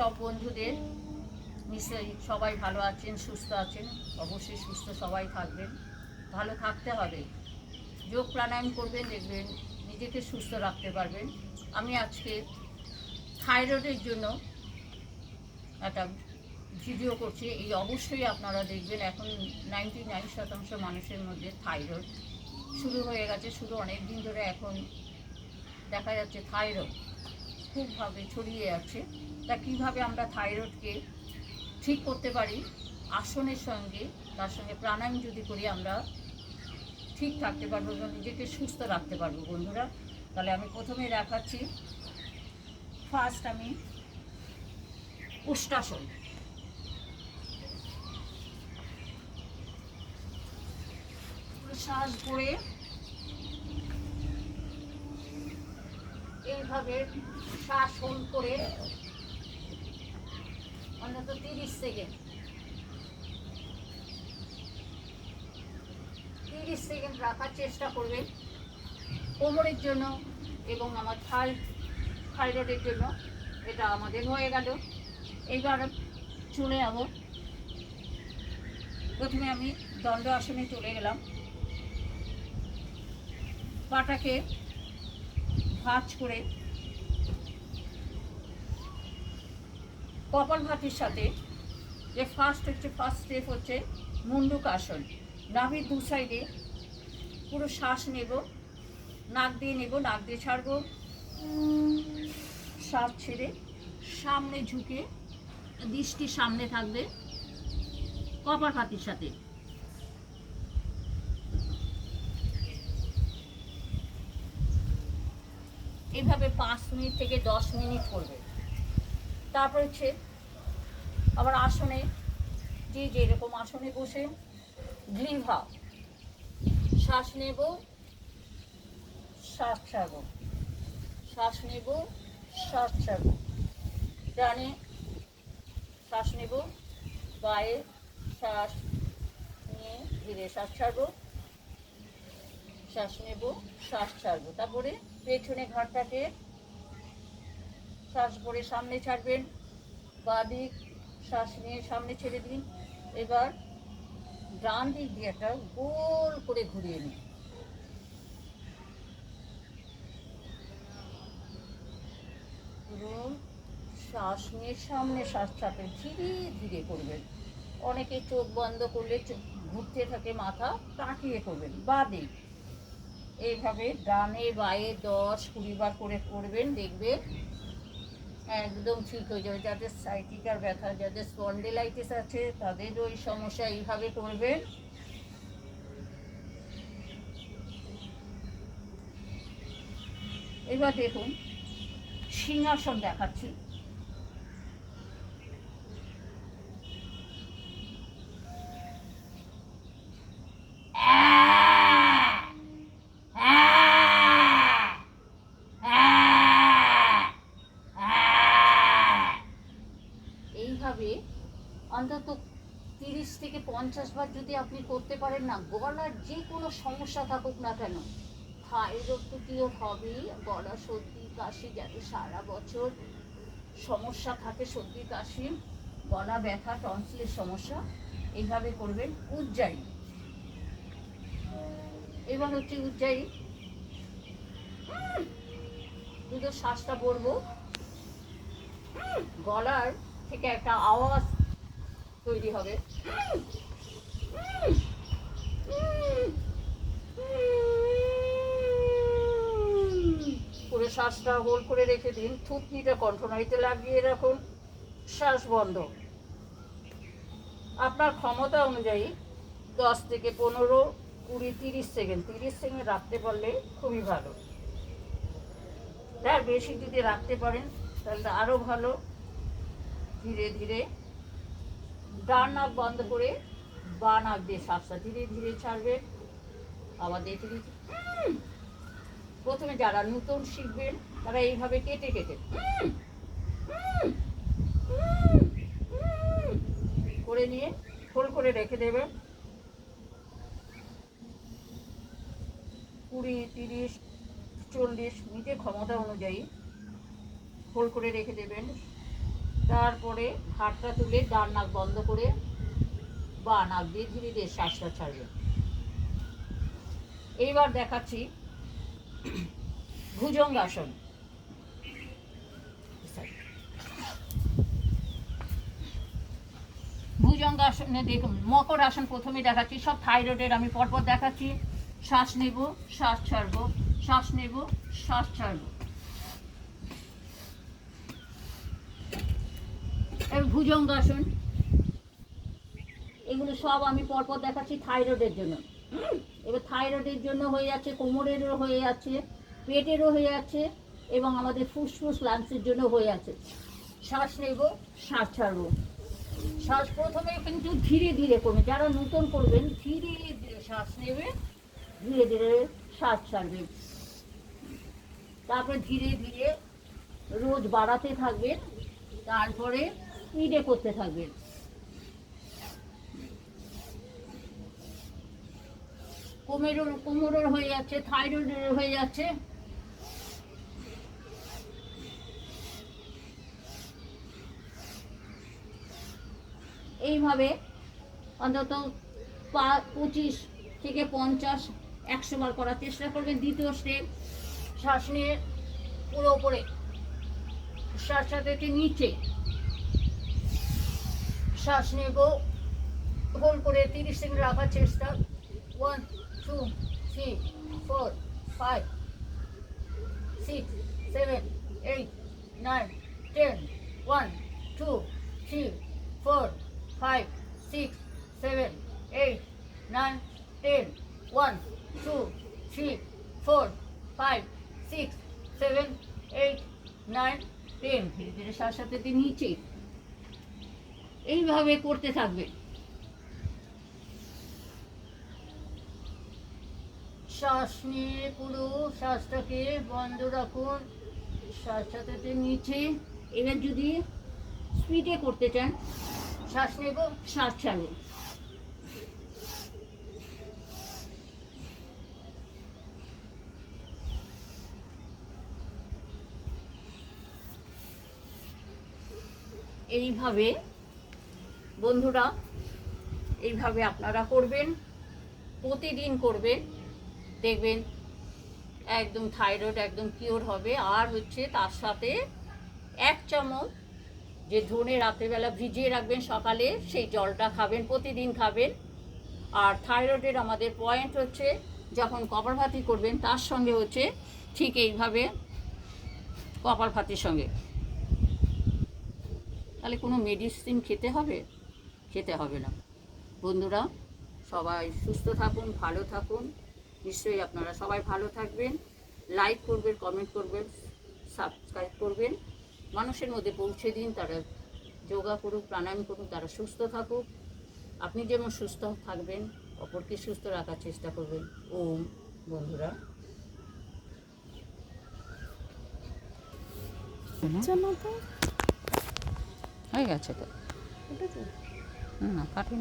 সব বন্ধুদের। নিশ্চয়ই সবাই ভালো আছেন, সুস্থ আছেন। অবশ্যই সুস্থ সবাই থাকবেন। ভালো থাকতে হবে। যোগ প্রাণায়াম করবেন, দেখবেন নিজেকে সুস্থ রাখতে পারবেন। আমি আজকে থাইরয়েডের জন্য একটা ভিডিও করছি। এই অবশ্যই আপনারা দেখবেন, এখন নাইনটি নাইন শতাংশ মানুষের মধ্যে থাইরয়েড শুরু হয়ে গেছে। শুরু অনেক দিন ধরে এখন দেখা যাচ্ছে থাইরয়েড খুবভাবে ছড়িয়ে যাচ্ছে তা কীভাবে আমরা থাইরয়েডকে ঠিক করতে পারি? আসনের সঙ্গে, তার সঙ্গে প্রাণায়াম যদি করি, আমরা ঠিক থাকতে পারব এবং নিজেকে সুস্থ রাখতে পারব। বন্ধুরা, তাহলে আমি প্রথমে দেখাচ্ছি। ফার্স্ট আমি উষ্টাসন শ্বাস করে এইভাবে শ্বাস হোল্ড করে অন্তত তিরিশ সেকেন্ড তিরিশ সেকেন্ড রাখার চেষ্টা করবেন কোমরের জন্য এবং আমার থাই থাইরয়েডের জন্য। এটা আমাদের হয়ে গেল। এইবার চলে যাব। প্রথমে আমি দণ্ড আসনে চলে গেলাম। পাটাকে ভাঁজ করে কপাল ভাতির সাথে যে ফার্স্ট হচ্ছে ফার্স্ট স্টেপ হচ্ছে মুন্ডুক আসন। নাভির দু সাইডে পুরো শ্বাস নেব, নাক দিয়ে নেব, নাক দিয়ে ছাড়বো। শ্বাস ছেড়ে সামনে ঝুঁকে দৃষ্টি সামনে থাকবে কপাল ভাতির সাথে। এভাবে পাঁচ মিনিট থেকে দশ মিনিট করবে। তারপর হচ্ছে আবার আসনে, যে যেরকম আসনে বসে গ্লিভা শ্বাস নেব, শ্বাস ছাড়ব। শ্বাস নেব, শ্বাস ছাড়ব। ডানে শ্বাস নেব গায়ে শ্বাস নিয়ে ধীরে শ্বাস ছাড়বো। শ্বাস নেব, শ্বাস ছাড়বো। তারপরে পেছনে ঘাটটাকে শ্বাস ভরে সামনে ছাড়বেন, বা দিক, শ্বাস নিয়ে সামনে ছেড়ে দিন। এবার ডান দিক দিয়ে একটা গোল করে ঘুরিয়ে নিন। শ্বাস নিয়ে সামনে শ্বাস চাপে ধীরে ধীরে করবেন। অনেকে চোখ বন্ধ করলে ঘুরতে থাকে মাথা তাকিয়ে করবেন বা দিক। এইভাবে ডানে, বায়ে দশ কুড়ি বার করে করবেন, দেখবেন একদম ঠিক হয়ে যাবে। যাদের সাইটিকার ব্যথা, যাদের স্পন্ডিলাইটিস আছে, তাদের ওই সমস্যা এইভাবে করবেন। এবার দেখুন, সিংহাসন দেখাচ্ছি। এইভাবে অন্তত তিরিশ থেকে পঞ্চাশ বার যদি আপনি করতে পারেন না, গলার যে কোনো সমস্যা থাকুক না কেন থাইরয়েড তো হবেই, গলা সর্দি, কাশি, যাতে সারা বছর সমস্যা থাকে, সর্দি, কাশি, গলা ব্যথা টনসিলের সমস্যা, এইভাবে করবেন উজ্জায়ী। এবার হচ্ছে উজ্জায়ী। দুটো শ্বাসটা পড়ব। গলার থেকে একটা আওয়াজ তৈরি হবে। পুরো শ্বাসটা হোল্ড করে রেখে দিন। থুতনিটা কণ্ঠনালীতে লাগিয়ে রাখুন। শ্বাস বন্ধ। আপনার ক্ষমতা অনুযায়ী দশ থেকে পনেরো, কুড়ি, তিরিশ সেকেন্ড। তিরিশ সেকেন্ড রাখতে পারলে খুবই ভালো। তার বেশি যদি রাখতে পারেন, তাহলে আরও ভালো। ধীরে ধীরে ডান নাক বন্ধ করে বা নাক দিয়ে শ্বাসটা ধীরে ধীরে ছাড়বে। আবার দেখে দিচ্ছি প্রথমে যারা নতুন শিখবেন, তারা এইভাবে কেটে কেটে করে নিয়ে ফোল করে রেখে দেবেন। কুড়ি, তিরিশ, চল্লিশ নিজের ক্ষমতা অনুযায়ী ফোল করে রেখে দেবেন। তারপরে হাতটা তুলে ডান নাক বন্ধ করে বা নাক দিয়ে ধীরে ধীরে শ্বাসটা ছাড়বে। এইবার দেখাচ্ছি ভুজঙ্গাসন। ভুজঙ্গাসনে দেখুন মকর আসন প্রথমে দেখাচ্ছি, সব থাইরয়েডের আমি পরপর দেখাচ্ছি। শ্বাস নেব, শ্বাস ছাড়বো, শ্বাস নেব, শ্বাস ছাড়বো। ভুজঙ্গাসন এগুলো সব আমি পরপর দেখাচ্ছি থাইরয়েডের জন্য। এবার থাইরয়েডের জন্য হয়ে যাচ্ছে, কোমরেরও হয়ে যাচ্ছে, পেটেরও হয়ে যাচ্ছে এবং আমাদের ফুসফুস লাংসের জন্য হয়ে যাচ্ছে। শ্বাস নেব, শ্বাস ছাড়বো। শ্বাস প্রথমে কিন্তু ধীরে ধীরে করবে যারা নতুন করবেন, ধীরে ধীরে শ্বাস নেবে, ধীরে ধীরে শ্বাস ছাড়বে। তারপরে ধীরে ধীরে রোজ বাড়াতে থাকবেন। তারপরে স্পিডে করতে থাকবেন কোমরের কোমরের হয়ে যাচ্ছে থাইরয়েডের হয়ে যাচ্ছে। এইভাবে অন্তত পঁচিশ থেকে পঞ্চাশ একশো বার করার চেষ্টা করবেন। দ্বিতীয় স্টেপ শ্বাস নিয়ে পুরো ওপরে শ্বাস সাথে নিচে। শ্বাস নেব। হোল করে তিরিশ সেকেন্ড রাখার চেষ্টা। One two three four five six seven eight nine ten one two three four five six seven eight nine ten one two three four five six seven eight nine ten ধীরে ধীরে সাথে নিচে। এইভাবে করতে থাকবে। শ্বাস নিয়ে পুরো শ্বাসটাকে বন্ধ রাখুন। শ্বাসটাতে নিচে। এবার যদি স্পিডে করতে চান শ্বাস নেব। শ্বাস ছাড়ব এইভাবে বন্ধুরা, এইভাবে আপনারা করবেন, প্রতিদিন করবেন। দেখবেন একদম থাইরয়েড একদম কিওর হবে। আর হচ্ছে তার সাথে এক চামচ যে ধনে রাত্রেবেলা ভিজিয়ে রাখবেন সকালে, সেই জলটা খাবেন, প্রতিদিন খাবেন। আর থাইরয়েডের আমাদের পয়েন্ট হচ্ছে, যখন কপালভাতি করবেন, তার সঙ্গে হচ্ছে ঠিক এইভাবে কপালভাতির সঙ্গে। তাহলে কোনো মেডিসিন খেতে হবে? খেতে হবে না। বন্ধুরা সবাই সুস্থ থাকুন ভালো থাকুন। নিশ্চয়ই আপনারা সবাই ভালো থাকবেন। লাইক করবেন কমেন্ট করবেন সাবস্ক্রাইব করবেন। মানুষের মধ্যে পৌঁছে দিন তারা যোগা করুক প্রাণায়াম করুক তারা সুস্থ থাকুক। আপনি যেমন সুস্থ থাকবেন অপরকে সুস্থ রাখার চেষ্টা করবেন। ওম বন্ধুরা। তো হয়ে গেছে তো। พัดที่